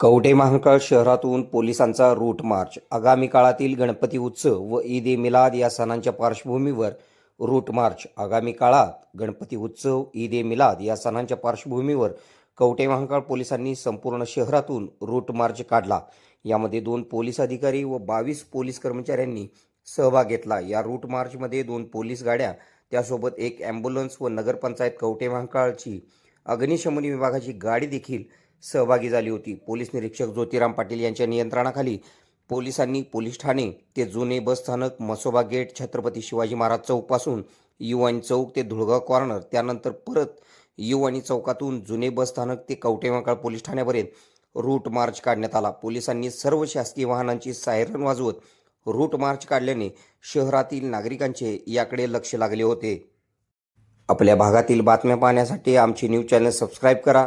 कवठे महांकाळ शहरातून पोलिसांचा route march. आगामी काळातील गणपती उत्सव व ईद ए मिलाद या सणांच्या पार्श्वभूमीवर रूट मार्च. आगामी काळात गणपती उत्सव ईद ए मिलाद या सणांच्या पार्श्वभूमीवर कवठे महांकाळ पोलिसांनी संपूर्ण शहरातून रूट मार्च काढला. यामध्ये दोन पोलीस अधिकारी व बावीस पोलीस कर्मचाऱ्यांनी सहभाग घेतला. या रूट मार्चमध्ये दोन पोलीस गाड्या त्यासोबत एक ॲम्ब्युलन्स व नगरपंचायत कवठे महांकाळची अग्निशमन विभागाची गाडी देखील सहभागी झाली होती. पोलीस निरीक्षक ज्योतिराम पाटील यांच्या नियंत्रणाखाली पोलिसांनी पोलीस ठाणे ते जुने बस स्थानक मसोबा गेट छत्रपती शिवाजी महाराज चौकपासून युवानी चौक ते धुळगाव कॉर्नर त्यानंतर परत युवानी चौकातून जुने बस स्थानक ते कवटेमाकाळ पोलीस ठाण्यापर्यंत रूट मार्च काढण्यात आला. पोलिसांनी सर्व शासकीय वाहनांची सायरन वाजवत रूट मार्च काढल्याने शहरातील नागरिकांचे याकडे लक्ष लागले होते. आपल्या भागातील बातम्या पाहण्यासाठी आमचे न्यूज चॅनल सबस्क्राईब करा.